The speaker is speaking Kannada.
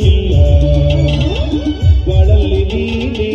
ಬದುಕಿಲ್ಲ ಬಳಲಿ ನೀನೇ